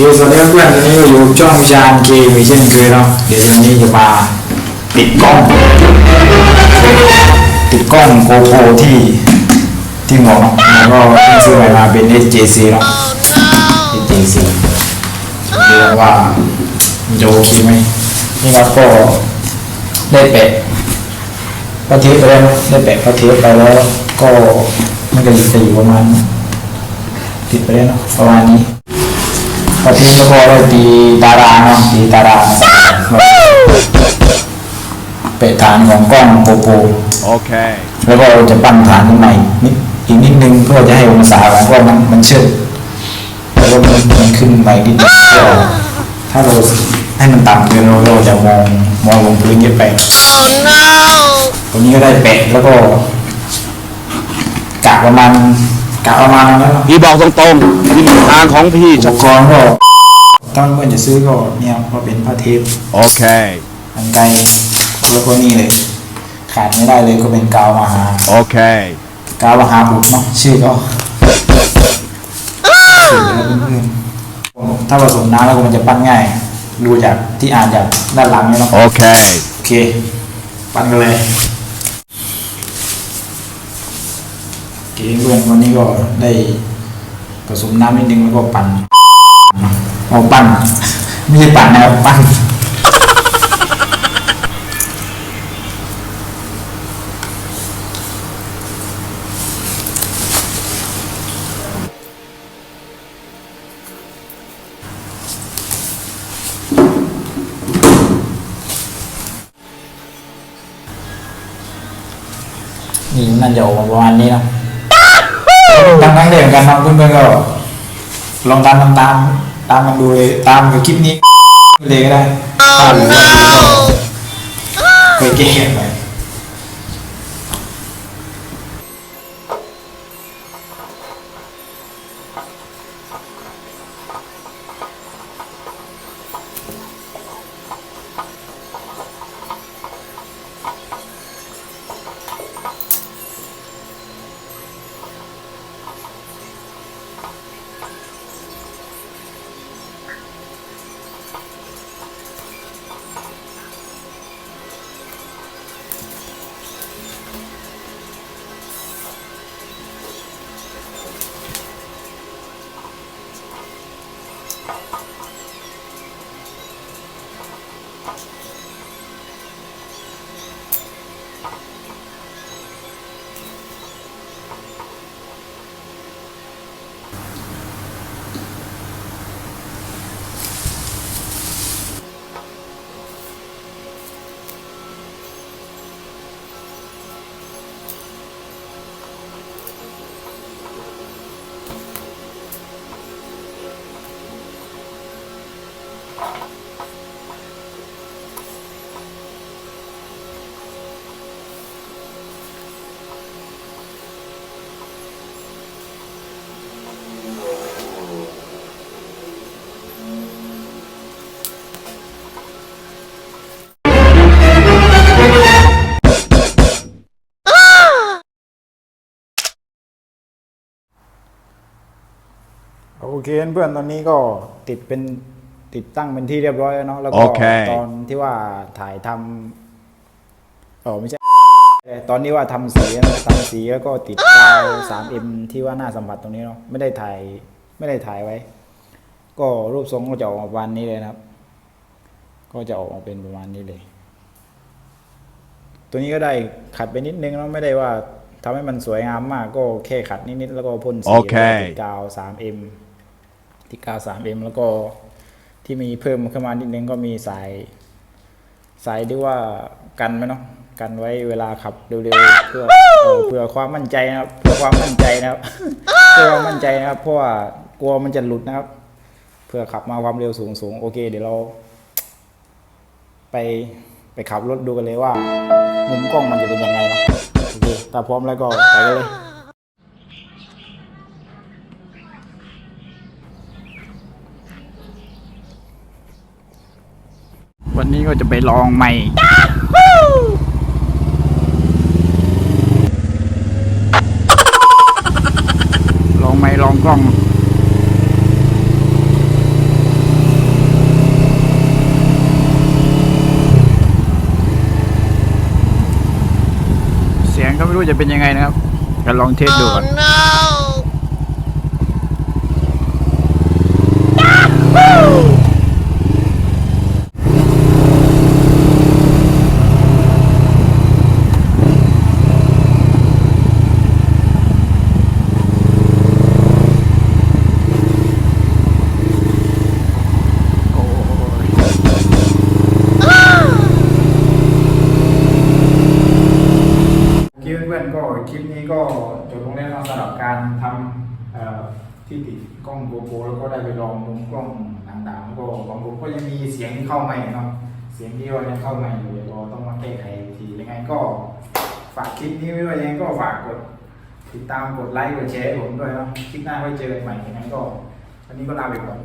เคสวัสดีเพื่อนวันนี้ก็อยู่ช่องวิชาญเคมีเช่นเคยเนาะเดี๋ยววันนี้จะมาติดกล้อง ติดกล้องโกโปรที่ที่หัวเนาะแล้วก็ซื้อใหม่มาเป็น SJC เนาะ SJC เรียกว่าจะโอเคไหมนี่ครับก็ได้แปะพระเทปไปแล้วได้แปะพระเทปไปแล้วก็มันก็จะอยู่ประมาณติดไปแล้วเนาะประมาณนี้ พอทิ้งแล้ก็ได้ตีตารางเนาะตีตารางเป็ดฐานของกล้องโปโปร Okay. แล้วก็เราจะปั้นฐานขึ้นใหม่นิดอีกนิดนึงเพื่อจะให้องศามันเพราะว่ามันมันเชิดแล้วก็มันมันขึ้นใหม่นิดนึงเพื่อถ้าเราให้มันต่ำเกินเราเราจะมองมองลงพื้นเยอะไปตรงนี้ก็ได้แปะแล้วก็กะประมาณ ประมาณนั้นเนาะพี่บอกตรงๆที่ทางของพี่อุชัปดกรณ์ก็ถ้าเพื่อนจะซื้อก็เนี่ยก็เป็นผ้าเทปโอเคกันไกรแล้วก็นี่เลยขาดไม่ได้เลยก็เป็นกาวมหาโอเคกาวมหาบุตรเนาะชื่อก็ชื่อแล้วเพื่อนๆถ้าผสมน้ำแล้วก็มันจะปั้นง่าย ดูจากที่อ่านจากด้านหลังเนี่ยเนาะโอเคโอเค ปั้นกันเลย โอเคเพื่อนวันนี้ก็ได้ผสมน้ำนิดนึงแล้วก็ปั่นเอาปั้นไม่ใช่ปั่นนะครับปั้นนี่น่าจะออกมาประมาณนี้เนะ ทำทั้งเด็กกันเน้องเพื่อนๆก็ลองตามตามตามตามกันดูเลยตามกับคลิปนี้เลยก็ได้ตามหรือว่าไปแก้ไป โอเคเพื่อนตอนนี้ก็ติดเป็น ติดตั้งเป็นที่เรียบร้อยแล้วเนาะแล้วก็โอเค ตอนที่ว่าถ่ายทำเออไม่ใช่ตอนนี้ว่าทำสีนะทำสีแล้วก็ติดกาว 3M ที่ว่าหน้าสัมผัสตรงนี้เนาะไม่ได้ถ่ายไม่ได้ถ่ายไว้ ก็รูปทรงก็จะออกมาประมาณนี้เลยนะครับ ก็จะออกมาเป็นประมาณนี้เลย ตัวนี้ก็ได้ขัดไปนิดนึงแล้วไม่ได้ว่าทำให้มันสวยงามมาก ก็แค่ขัดนิดๆแล้วก็พ่นสีโอเค แล้วก็ติดกาว 3M ติดกาว 3M แล้วก็ ที่มีเพิ่มขึ้นมานิดนึงก็มีสาย สายที่ว่ากันไหมเนาะกันไว้เวลาขับเร็วๆเพื่อเออเพื่อความมั่นใจนะครับเพื่อความมั่นใจนะครับเพื่อความมั่นใจนะครับเพราะว่ากลัวมันจะหลุดนะครับ เพื่อขับมาความเร็วสูงสูงๆโอเค เดี๋ยวเรา ไปไปขับรถดูกันเลยว่า มุมกล้องมันจะเป็นยังไงเนาะโอเคถ้าพร้อมแล้วก็ไปเลย วันนี้ก็จะไปลองใหม่ลองไม่ลองกล้องเสียงก็ไม่รู้จะเป็นยังไงนะครับจะลองเทสดูก่อน ๆก็คลิปนี้ก็จบลงแล้วนะสำหรับการทำที่ติดกล้องโกโปรแล้วก็ได้ไปลองลงกล้องต่างๆแล้วก็บางผมก็ยังมีเสียงที่เข้าใหม่เนาะเสียงที่ว่ายังเข้าใหม่อยู่เดี๋ยวเราต้องมาแก้ไขทียังไงก็ฝากคลิปนี้ไว้ด้วยยังก็ฝากกดติดตามกดไลค์กดแชร์ผมด้วยเนาะคลิปหน้าไว้เจอกันใหม่ยังไงก็วันนี้ก็ลาไปก่อน